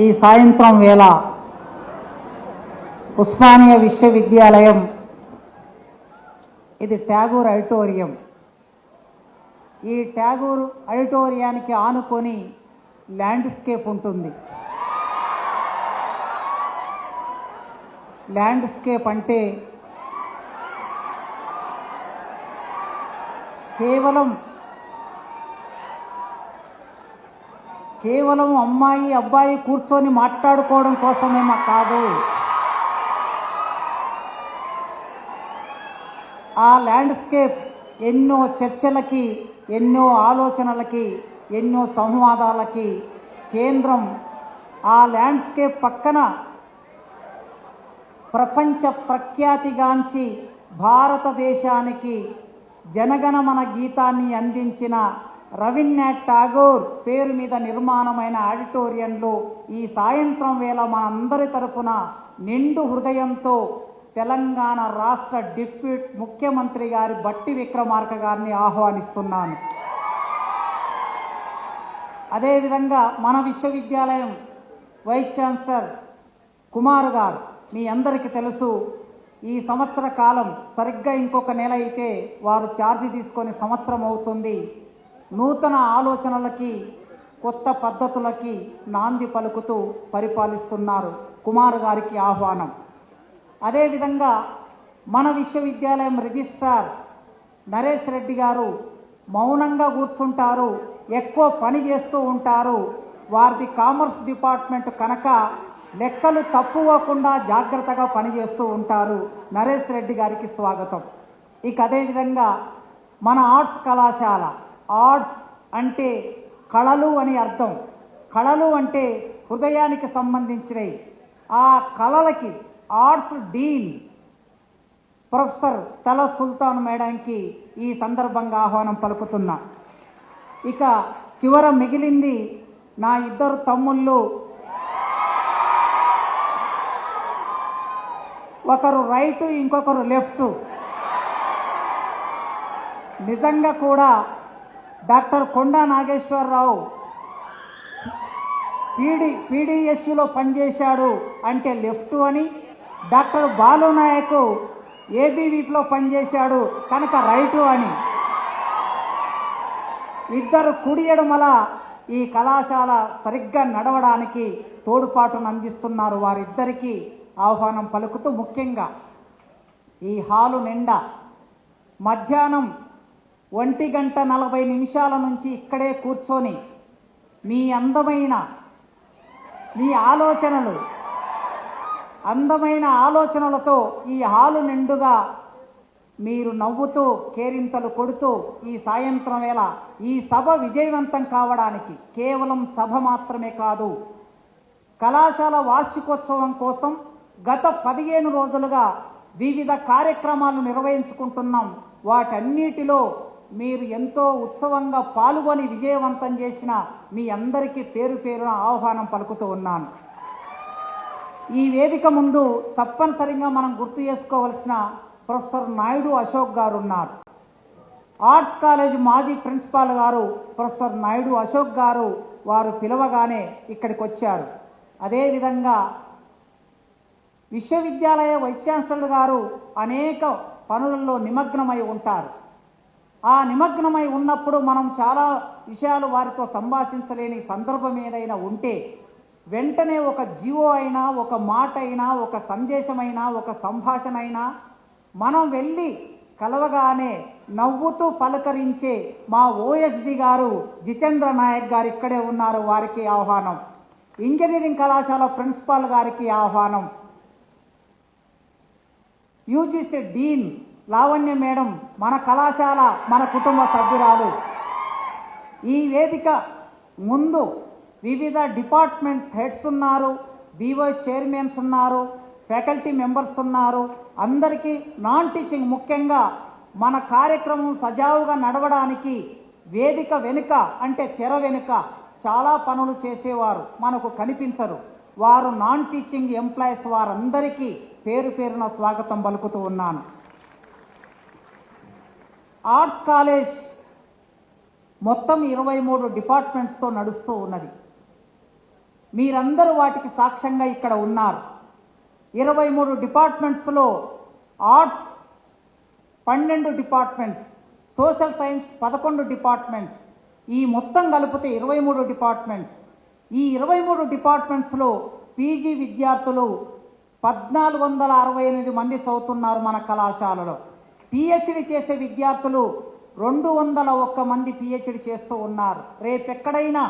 ఈ సాయంత్రం వేళ ఉస్మానియా విశ్వవిద్యాలయం ఇది ట్యాగూర్ ఆడిటోరియం. ఈ ట్యాగూర్ ఆడిటోరియానికి ఆనుకొని ల్యాండ్స్కేప్ ఉంటుంది. ల్యాండ్స్కేప్ అంటే కేవలం కేవలం అమ్మాయి అబ్బాయి కూర్చొని మాట్లాడుకోవడం కోసమేమో కాదు. ఆ ల్యాండ్స్కేప్ ఎన్నో చర్చలకి ఎన్నో ఆలోచనలకి ఎన్నో సంవాదాలకి కేంద్రం ఆ ల్యాండ్స్కేప్ పక్కన ప్రపంచ ప్రఖ్యాతిగాంచి భారతదేశానికి జనగణమన గీతాన్ని అందించిన రవీంద్రనాథ్ ఠాగూర్ పేరు మీద నిర్మాణమైన ఆడిటోరియంలో ఈ సాయంత్రం వేళ మనందరి తరపున నిండు హృదయంతో తెలంగాణ రాష్ట్ర డిప్యూట్ ముఖ్యమంత్రి గారి బట్టి విక్రమార్క గారిని ఆహ్వానిస్తున్నాను. అదేవిధంగా మన విశ్వవిద్యాలయం వైస్ ఛాన్సలర్ కుమార్ గారు మీ అందరికీ తెలుసు ఈ సంవత్సర కాలం సరిగ్గా ఇంకొక నెల అయితే వారు ఛార్జీ తీసుకొని సంవత్సరం అవుతుంది. నూతన ఆలోచనలకి కొత్త పద్ధతులకి నాంది పలుకుతూ పరిపాలిస్తున్నారు కుమార్ గారికి ఆహ్వానం. అదేవిధంగా మన విశ్వవిద్యాలయం రిజిస్ట్రార్ నరేష్ రెడ్డి గారు మౌనంగా కూర్చుంటారు ఎక్కువ పని చేస్తూ ఉంటారు. వారిది కామర్స్ డిపార్ట్మెంట్ కనుక లెక్కలు తప్పుకోకుండా జాగ్రత్తగా పనిచేస్తూ ఉంటారు. నరేష్ రెడ్డి గారికి స్వాగతం. ఇక అదేవిధంగా మన ఆర్ట్స్ కళాశాల ఆర్ట్స్ అంటే కళలు అని అర్థం. కళలు అంటే హృదయానికి సంబంధించినవి. ఆ కళలకి ఆర్ట్స్ డీన్. ప్రొఫెసర్ తల సుల్తాన్ మేడానికి ఈ సందర్భంగా ఆహ్వానం పలుకుతున్నా. ఇక చివర మిగిలింది నా ఇద్దరు తమ్ముళ్ళు. ఒకరు రైట్ ఇంకొకరు లెఫ్ట్. నిజంగా కూడా డాక్టర్ కొండా నాగేశ్వరరావు పీడి పీడిఎస్యులో పనిచేశాడు అంటే లెఫ్ట్ అని డాక్టర్ బాలు నాయక్ పనిచేశాడు కనుక రైటు అని. ఇద్దరు కుడి ఎడమల ఈ కళాశాల సరిగ్గా నడవడానికి తోడ్పాటును అందిస్తున్నారు వారిద్దరికీ ఆహ్వానం పలుకుతూ ముఖ్యంగా ఈ హాలు నిండా మధ్యాహ్నం ఒంటి గంట నలభై నిమిషాల నుంచి ఇక్కడే కూర్చొని మీ అందమైన మీ ఆలోచనలు అందమైన ఆలోచనలతో ఈ హాలు నిండుగా మీరు నవ్వుతూ కేరింతలు కొడుతూ ఈ సాయంత్రం వేళ ఈ సభ విజయవంతం కావడానికి కేవలం సభ మాత్రమే కాదు కళాశాల వార్షికోత్సవం కోసం గత పదిహేను రోజులుగా వివిధ కార్యక్రమాలు నిర్వహించుకుంటున్నాం. వాటన్నిటిలో మీరు ఎంతో ఉత్సవంగా పాల్గొని విజయవంతం చేసిన మీ అందరికీ పేరు పేరున ఆహ్వానం పలుకుతూ ఉన్నాను. ఈ వేదిక ముందు తప్పనిసరిగా మనం గుర్తు చేసుకోవలసిన ప్రొఫెసర్ నాయుడు అశోక్ గారు ఉన్నారు ఆర్ట్స్ కాలేజ్ మాజీ ప్రిన్సిపాల్ గారు ప్రొఫెసర్ నాయుడు అశోక్ గారు వారు పిలవగానే ఇక్కడికి వచ్చారు అదేవిధంగా విశ్వవిద్యాలయ వైస్ ఛాన్సలర్ గారు అనేక పనులలో నిమగ్నమై ఉంటారు. ఆ నిమగ్నమై ఉన్నప్పుడు మనం చాలా విషయాలు వారితో సంభాషించలేని సందర్భం ఏదైనా ఉంటే వెంటనే ఒక జీవో అయినా ఒక మాట అయినా ఒక సందేశమైనా ఒక సంభాషణ అయినా మనం వెళ్ళి కలవగానే నవ్వుతూ పలకరించే మా ఓఎస్డి గారు జితేంద్ర నాయక్ గారు ఇక్కడే ఉన్నారు వారికి ఆహ్వానం. ఇంజనీరింగ్ కళాశాల ప్రిన్సిపాల్ గారికి ఆహ్వానం. యూజీసీ డీన్ లావణ్య మేడం మన కళాశాల మన కుటుంబ సభ్యురాలు. ఈ వేదిక ముందు వివిధ డిపార్ట్మెంట్స్ హెడ్స్ ఉన్నారు బీవో చైర్మన్స్ ఉన్నారు ఫ్యాకల్టీ మెంబర్స్ ఉన్నారు. అందరికీ నాన్ టీచింగ్ ముఖ్యంగా మన కార్యక్రమం సజావుగా నడవడానికి వేదిక వెనుక అంటే తెర వెనుక చాలా పనులు చేసేవారు. మనకు కనిపించరు. వారు నాన్ టీచింగ్ ఎంప్లాయీస్ వారందరికీ పేరు పేరున స్వాగతం పలుకుతూ ఉన్నాను. ఆర్ట్స్ కాలేజ్ మొత్తం ఇరవై మూడు డిపార్ట్మెంట్స్తో నడుస్తూ ఉన్నది. మీరందరూ వాటికి సాక్ష్యంగా ఇక్కడ ఉన్నారు. ఇరవై మూడు డిపార్ట్మెంట్స్లో ఆర్ట్స్ పన్నెండు డిపార్ట్మెంట్స్ సోషల్ సైన్స్ పదకొండు డిపార్ట్మెంట్స్ ఈ మొత్తం కలిపితే ఇరవై మూడు డిపార్ట్మెంట్స్. ఈ ఇరవై మూడు డిపార్ట్మెంట్స్లో పీజీ విద్యార్థులు పద్నాలుగు వందల అరవై ఎనిమిది మంది చదువుతున్నారు మన కళాశాలలో. పిహెచ్డి చేసే విద్యార్థులు రెండు వందల ఒక్క మంది పిహెచ్డి చేస్తూ ఉన్నారు. రేపెక్కడైనా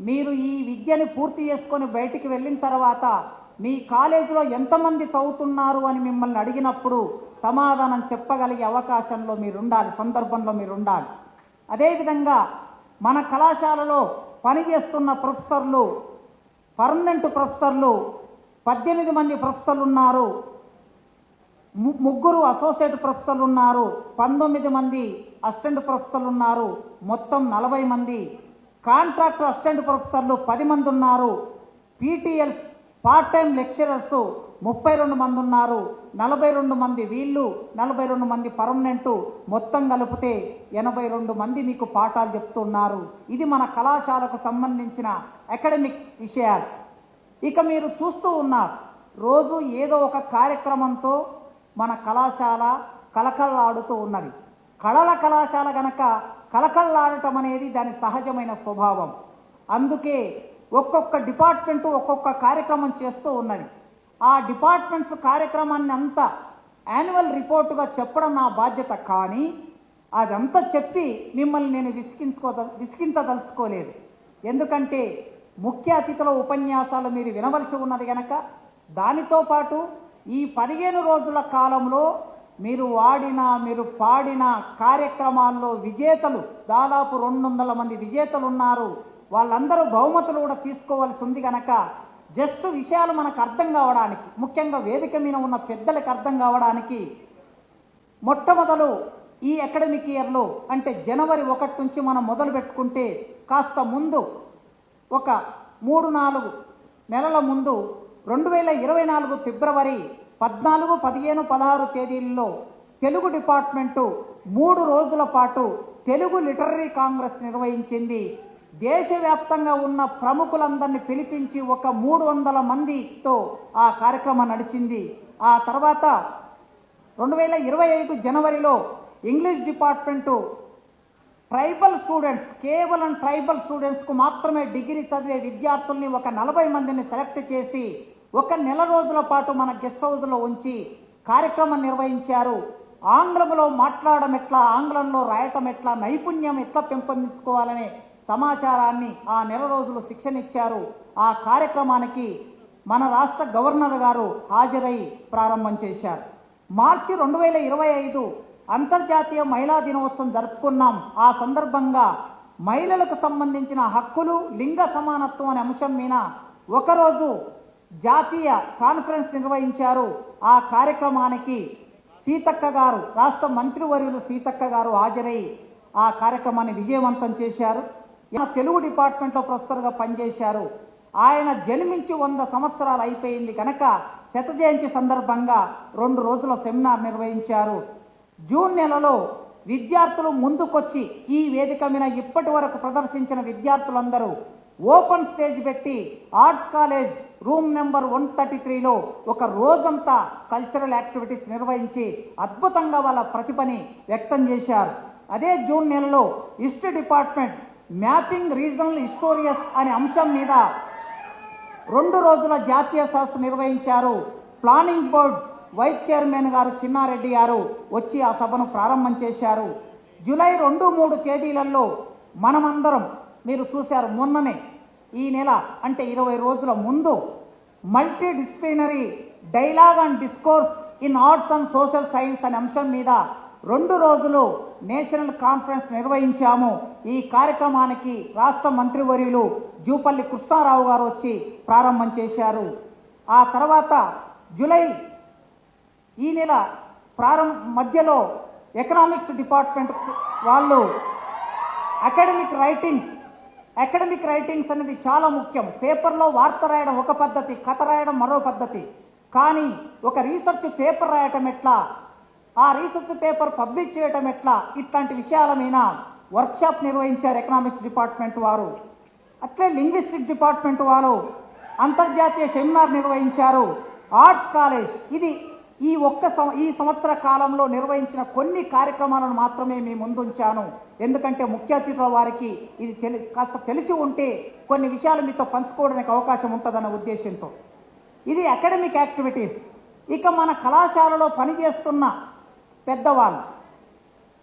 మీరు ఈ విద్యని పూర్తి చేసుకొని బయటికి వెళ్ళిన తర్వాత మీ కాలేజీలో ఎంతమంది చదువుతున్నారు అని మిమ్మల్ని అడిగినప్పుడు సమాధానం చెప్పగలిగే అవకాశంలో మీరు ఉండాలి సందర్భంలో మీరు ఉండాలి అదేవిధంగా మన కళాశాలలో పనిచేస్తున్న ప్రొఫెసర్లు పర్మనెంట్ ప్రొఫెసర్లు పద్దెనిమిది మంది ప్రొఫెసర్లు ఉన్నారు. ముగ్గురు అసోసియేట్ ప్రొఫెసర్లు ఉన్నారు పంతొమ్మిది మంది అసిస్టెంట్ ప్రొఫెసర్లు ఉన్నారు మొత్తం నలభై మంది. కాంట్రాక్ట్ అసిస్టెంట్ ప్రొఫెసర్లు పది మంది ఉన్నారు పీటీఎల్స్ పార్ట్ టైం లెక్చరర్స్ ముప్పై రెండు మంది ఉన్నారు నలభై రెండు మంది వీళ్ళు నలభై రెండు మంది పర్మనెంట్ మొత్తం కలిపితే ఎనభై రెండు మంది మీకు పాఠాలు చెప్తున్నారు. ఇది మన కళాశాలకు సంబంధించిన అకాడమిక్ విషయాలు. ఇక మీరు చూస్తూ ఉన్నారు రోజు ఏదో ఒక కార్యక్రమంతో మన కళాశాల కలకల్లాడుతూ ఉన్నది. కళల కళాశాల గనక కలకల్లాడటం అనేది దాని సహజమైన స్వభావం. అందుకే ఒక్కొక్క డిపార్ట్మెంట్ ఒక్కొక్క కార్యక్రమం చేస్తూ ఉన్నది. ఆ డిపార్ట్మెంట్స్ కార్యక్రమాన్ని అంతా యాన్యువల్ రిపోర్టుగా చెప్పడం నా బాధ్యత కానీ అదంతా చెప్పి మిమ్మల్ని నేను విసిగించుకో విసిగించదలుచుకోలేదు. ఎందుకంటే ముఖ్య అతిథుల ఉపన్యాసాలు మీరు వినవలసి ఉన్నది గనక దానితో పాటు ఈ పదిహేను రోజుల కాలంలో మీరు వాడిన మీరు పాడిన కార్యక్రమాల్లో విజేతలు దాదాపు రెండు వందల మంది విజేతలు ఉన్నారు వాళ్ళందరూ బహుమతులు కూడా తీసుకోవాల్సి ఉంది కనుక జస్ట్ విషయాలు మనకు అర్థం కావడానికి ముఖ్యంగా వేదిక మీద ఉన్న పెద్దలకు అర్థం కావడానికి మొట్టమొదలు ఈ అకాడమిక్ ఇయర్లో అంటే జనవరి ఒకటి నుంచి మనం మొదలు పెట్టుకుంటే కాస్త ముందు ఒక మూడు నాలుగు నెలల ముందు రెండు వేల ఇరవై నాలుగు ఫిబ్రవరి పద్నాలుగు పదిహేను పదహారు తేదీల్లో తెలుగు డిపార్ట్మెంటు మూడు రోజుల పాటు తెలుగు లిటరరీ కాంగ్రెస్ నిర్వహించింది. దేశవ్యాప్తంగా ఉన్న ప్రముఖులందరినీ పిలిపించి ఒక మూడు వందల మందితో ఆ కార్యక్రమం నడిచింది. ఆ తర్వాత రెండు వేల ఇరవై ఐదు జనవరిలో ఇంగ్లీష్ డిపార్ట్మెంటు ట్రైబల్ స్టూడెంట్స్ కేవలం ట్రైబల్ స్టూడెంట్స్కు మాత్రమే డిగ్రీ చదివే విద్యార్థుల్ని ఒక నలభై మందిని సెలెక్ట్ చేసి ఒక నెల రోజుల పాటు మన గెస్ట్ హౌస్లో ఉంచి కార్యక్రమం నిర్వహించారు. ఆంగ్లంలో మాట్లాడడం ఎట్లా? ఆంగ్లంలో రాయటం ఎట్లా? నైపుణ్యం ఎట్లా పెంపొందించుకోవాలనే సమాచారాన్ని ఆ నెల రోజులు శిక్షణ ఇచ్చారు ఆ కార్యక్రమానికి మన రాష్ట్ర గవర్నర్ గారు హాజరై ప్రారంభం చేశారు. మార్చి రెండు వేల ఇరవై ఐదు అంతర్జాతీయ మహిళా దినోత్సవం జరుపుకున్నాం. ఆ సందర్భంగా మహిళలకు సంబంధించిన హక్కులు లింగ సమానత్వం అనే అంశం మీద ఒకరోజు జాతీయ కాన్ఫరెన్స్ నిర్వహించారు. ఆ కార్యక్రమానికి సీతక్క గారు రాష్ట్ర మంత్రివర్యులు సీతక్క గారు హాజరై ఆ కార్యక్రమాన్ని విజయవంతం చేశారు. తెలుగు డిపార్ట్మెంట్లో ప్రొఫెసర్గా పనిచేశారు. ఆయన జన్మించి వంద సంవత్సరాలు అయిపోయింది కనుక శత జయంతి సందర్భంగా రెండు రోజుల సెమినార్ నిర్వహించారు. జూన్ నెలలో విద్యార్థులు ముందుకొచ్చి ఈ వేదిక మీద ఇప్పటి వరకు ప్రదర్శించిన విద్యార్థులందరూ ఓపెన్ స్టేజ్ పెట్టి arts college room number one thirty త్రీలో ఒక రోజంతా కల్చరల్ యాక్టివిటీస్ నిర్వహించి అద్భుతంగా వాళ్ళ ప్రతిభని వ్యక్తం చేశారు. అదే జూన్ నెలలో history department mapping regional histories అనే అంశం మీద రెండు రోజుల జాతీయ సదస్సు నిర్వహించారు. ప్లానింగ్ బోర్డ్ వైస్ చైర్మన్ గారు చిన్నారెడ్డి గారు వచ్చి ఆ సభను ప్రారంభం చేశారు. జూలై రెండు మూడు తేదీలలో మనమందరం మీరు చూశారు మొన్ననే ఈ నెల అంటే ఇరవై రోజుల ముందు multi disciplinary dialogue and discourse in arts and social science అనే అంశం మీద రెండు రోజులు నేషనల్ కాన్ఫరెన్స్ నిర్వహించాము. ఈ కార్యక్రమానికి రాష్ట్ర మంత్రివర్యులు జూపల్లి కృష్ణారావు గారు వచ్చి ప్రారంభం చేశారు. ఆ తర్వాత జూలై ఈ నెల ప్రారంభ మధ్యలో ఎకనామిక్స్ డిపార్ట్మెంట్ వాళ్ళు అకాడమిక్ రైటింగ్స్ అకాడమిక్ రైటింగ్స్ అనేది చాలా ముఖ్యం. పేపర్లో వార్త రాయడం ఒక పద్ధతి కథ రాయడం మరో పద్ధతి. కానీ ఒక రీసెర్చ్ పేపర్ రాయటం ఎట్లా? ఆ రీసెర్చ్ పేపర్ పబ్లిష్ చేయటం ఎట్లా? ఇట్లాంటి విషయాల మీద వర్క్షాప్ నిర్వహించారు ఎకనామిక్స్ డిపార్ట్మెంట్ వారు. అట్లే లింగ్విస్టిక్ డిపార్ట్మెంట్ వారు అంతర్జాతీయ సెమినార్ నిర్వహించారు. ఆర్ట్స్ కాలేజ్ ఇది ఈ ఒక్క సం- ఈ సంవత్సర కాలంలో నిర్వహించిన కొన్ని కార్యక్రమాలను మాత్రమే మీ ముందుంచాను. ఎందుకంటే ముఖ్య అతిథుల వారికి ఇది తెలి కాస్త తెలిసి ఉంటే కొన్ని విషయాలు మీతో పంచుకోవడానికి అవకాశం ఉంటుందన్న ఉద్దేశంతో. ఇది అకాడమిక్ యాక్టివిటీస్. ఇక మన కళాశాలలో పనిచేస్తున్న పెద్దవాళ్ళు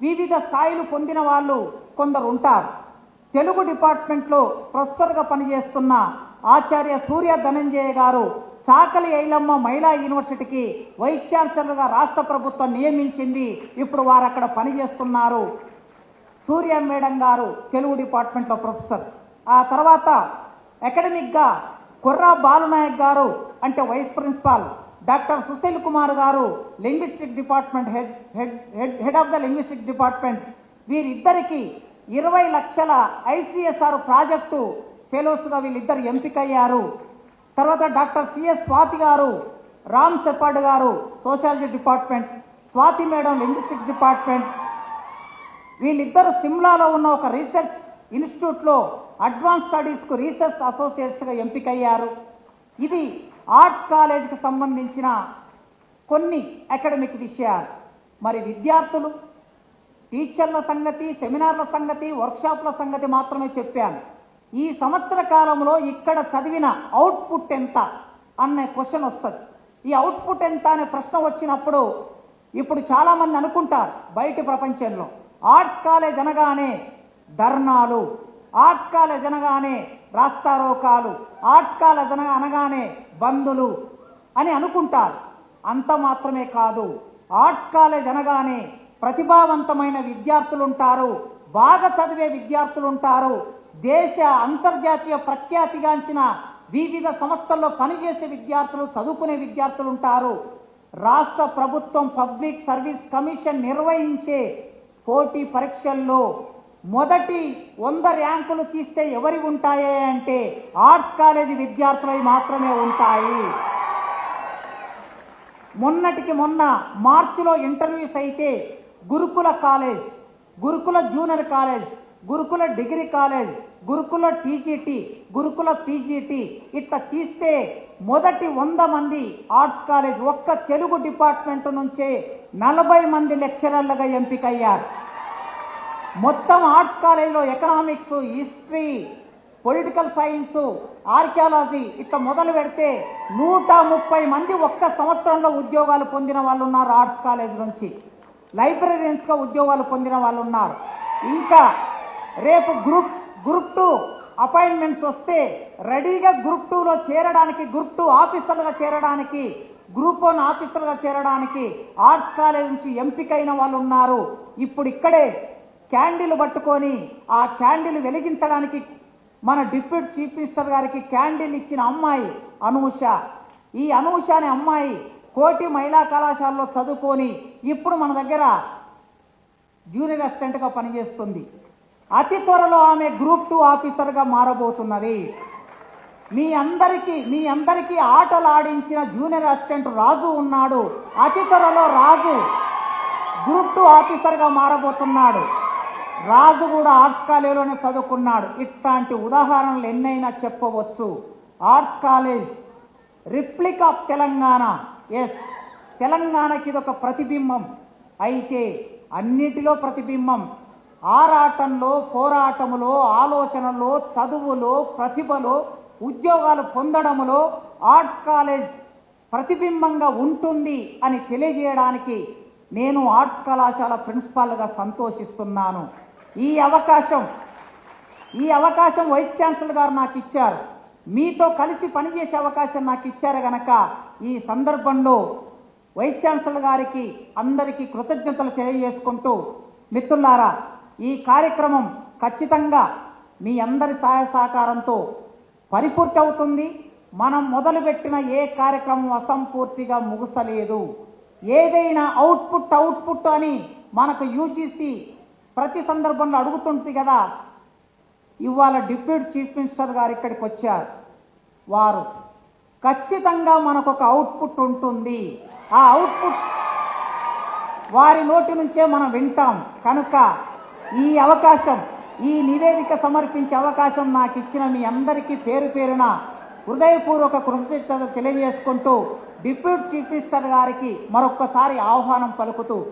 వివిధ స్థాయిలు పొందిన వాళ్ళు కొందరు ఉంటారు తెలుగు డిపార్ట్మెంట్లో ప్రొఫెసర్గా పనిచేస్తున్న ఆచార్య సూర్య ధనంజయ గారు చాకలి ఐలమ్మ మహిళా యూనివర్సిటీకి వైస్ ఛాన్సలర్గా రాష్ట్ర ప్రభుత్వం నియమించింది. ఇప్పుడు వారు అక్కడ పనిచేస్తున్నారు సూర్య మేడం గారు తెలుగు డిపార్ట్మెంట్లో ప్రొఫెసర్. ఆ తర్వాత అకాడమిక్గా కుర్రా బాలునాయక్ గారు అంటే vice principal. Doctor Sushil Kumar garu linguistic department head head head head of the linguistic department. వీరిద్దరికి ఇరవై లక్షల ఐసిఎస్ఆర్ ప్రాజెక్టు ఫెలోస్గా వీళ్ళిద్దరు ఎంపికయ్యారు. తర్వాత doctor CS Swathi garu Ram Sepad garu sociology department Swathi madam linguistic department. వీళ్ళిద్దరు సిమ్లాలో ఉన్న ఒక రీసెర్చ్ ఇన్స్టిట్యూట్లో అడ్వాన్స్ స్టడీస్కు రీసెర్చ్ అసోసియేట్స్గా ఎంపికయ్యారు. ఇది ఆర్ట్స్ కాలేజీకి సంబంధించిన కొన్ని అకాడమిక్ విషయాలు. మరి విద్యార్థులు టీచర్ల సంగతి సెమినార్ల సంగతి వర్క్షాప్ల సంగతి మాత్రమే చెప్పాను. ఈ సంవత్సర కాలంలో ఇక్కడ చదివిన అవుట్పుట్ ఎంత అనే క్వశ్చన్ వస్తుంది. ఈ అవుట్పుట్ ఎంత అనే ప్రశ్న వచ్చినప్పుడు ఇప్పుడు చాలామంది అనుకుంటారు బయటి ప్రపంచంలో. ఆర్ట్స్ కాలేజ్ అనగానే ధర్నాలు ఆర్ట్స్ కాలేజ్ అనగానే రాస్తారోకాలు ఆర్ట్స్ కాలేజ్ అనగా అనగానే బంధులు అని అనుకుంటారు. అంత మాత్రమే కాదు. ఆర్ట్స్ కాలేజ్ అనగానే ప్రతిభావంతమైన విద్యార్థులు ఉంటారు బాగా చదివే విద్యార్థులు ఉంటారు దేశ అంతర్జాతీయ ప్రఖ్యాతిగాంచిన వివిధ సంస్థల్లో పనిచేసే విద్యార్థులు చదువుకునే విద్యార్థులు ఉంటారు. రాష్ట్ర ప్రభుత్వం పబ్లిక్ సర్వీస్ కమిషన్ నిర్వహించే పోటీ పరీక్షల్లో మొదటి వంద ర్యాంకులు తీస్తే ఎవరి ఉంటాయి అంటే ఆర్ట్స్ కాలేజీ విద్యార్థులవి మాత్రమే ఉంటాయి. మొన్నటికి మొన్న మార్చిలో ఇంటర్వ్యూస్ అయితే Gurukula college Gurukula junior college Gurukula degree college Gurukula TGT Gurukula PGT. ఇట్లా తీస్తే మొదటి వంద మంది ఆర్ట్స్ కాలేజ్ ఒక్క తెలుగు డిపార్ట్మెంట్ నుంచే నలభై మంది లెక్చరర్లుగా ఎంపికయ్యారు. మొత్తం ఆర్ట్స్ కాలేజీలో economics history political science archaeology ఇట్లా మొదలు పెడితే నూట ముప్పై మంది ఒక్క సంవత్సరంలో ఉద్యోగాలు పొందిన వాళ్ళు ఉన్నారు ఆర్ట్స్ కాలేజ్ నుంచి. లైబ్రరీన్స్గా ఉద్యోగాలు పొందిన వాళ్ళు ఉన్నారు ఇంకా రేపు గ్రూప్ గ్రూప్ టూ అపాయింట్మెంట్స్ వస్తే రెడీగా గ్రూప్ టూలో చేరడానికి గ్రూప్ టూ ఆఫీసర్లుగా చేరడానికి గ్రూప్ వన్ ఆఫీసర్గా చేరడానికి ఆర్ట్స్ కాలేజ్ నుంచి ఎంపికైన వాళ్ళు ఉన్నారు. ఇప్పుడు ఇక్కడే క్యాండిల్ పట్టుకొని ఆ క్యాండిల్ వెలిగించడానికి మన డిప్యూటీ చీఫ్ మినిస్టర్ గారికి క్యాండిల్ ఇచ్చిన అమ్మాయి అనూష. ఈ అనూష అనే అమ్మాయి కోటి మహిళా కళాశాలలో చదువుకొని ఇప్పుడు మన దగ్గర జూనియర్ అసిస్టెంట్గా పనిచేస్తుంది. అతి త్వరలో ఆమె గ్రూప్ టూ ఆఫీసర్గా మారబోతున్నది. మీ అందరికీ మీ అందరికీ ఆటలు ఆడించిన జూనియర్ అసిస్టెంట్ రాజు ఉన్నాడు. అతి త్వరలో రాజు గ్రూప్ టూ ఆఫీసర్గా మారబోతున్నాడు. రాజు కూడా ఆర్ట్స్ కాలేజీలోనే చదువుకున్నాడు. ఇట్లాంటి ఉదాహరణలు ఎన్నైనా చెప్పవచ్చు. Arts college replica of Telangana. Yes తెలంగాణకి ఇది ఒక ప్రతిబింబం. అయితే అన్నిటిలో ప్రతిబింబం. ఆరాటంలో పోరాటములో ఆలోచనలో చదువులో ప్రతిభలో ఉద్యోగాలు పొందడములో ఆర్ట్స్ కాలేజ్ ప్రతిబింబంగా ఉంటుంది అని తెలియజేయడానికి నేను ఆర్ట్స్ కళాశాల ప్రిన్సిపాల్గా సంతోషిస్తున్నాను. ఈ అవకాశం ఈ అవకాశం వైస్ ఛాన్సలర్ గారు నాకు ఇచ్చారు. మీతో కలిసి పనిచేసే అవకాశం నాకు ఇచ్చారు గనక ఈ సందర్భంలో వైస్ ఛాన్సలర్ గారికి అందరికీ కృతజ్ఞతలు తెలియజేసుకుంటూ మిత్రులారా ఈ కార్యక్రమం ఖచ్చితంగా మీ అందరి సహాయ సహకారంతో పరిపూర్తి అవుతుంది. మనం మొదలుపెట్టిన ఏ కార్యక్రమం అసంపూర్తిగా ముగుసలేదు. ఏదైనా అవుట్పుట్ అవుట్పుట్ అని మనకు యూజీసీ ప్రతి సందర్భంలో అడుగుతుంది కదా ఇవాళ డిప్యూటీ చీఫ్ మినిస్టర్ గారు ఇక్కడికి వచ్చారు. వారు ఖచ్చితంగా మనకు ఒక అవుట్పుట్ ఉంటుంది. ఆ అవుట్పుట్ వారి నోటి నుంచే మనం వింటాం. కనుక ఈ అవకాశం ఈ నివేదిక సమర్పించే అవకాశం నాకు ఇచ్చిన మీ అందరికీ పేరు పేరున హృదయపూర్వక కృతజ్ఞత తెలియజేసుకుంటూ డిప్యూటీ చీఫ్ మినిస్టర్ గారికి మరొక్కసారి ఆహ్వానం పలుకుతూ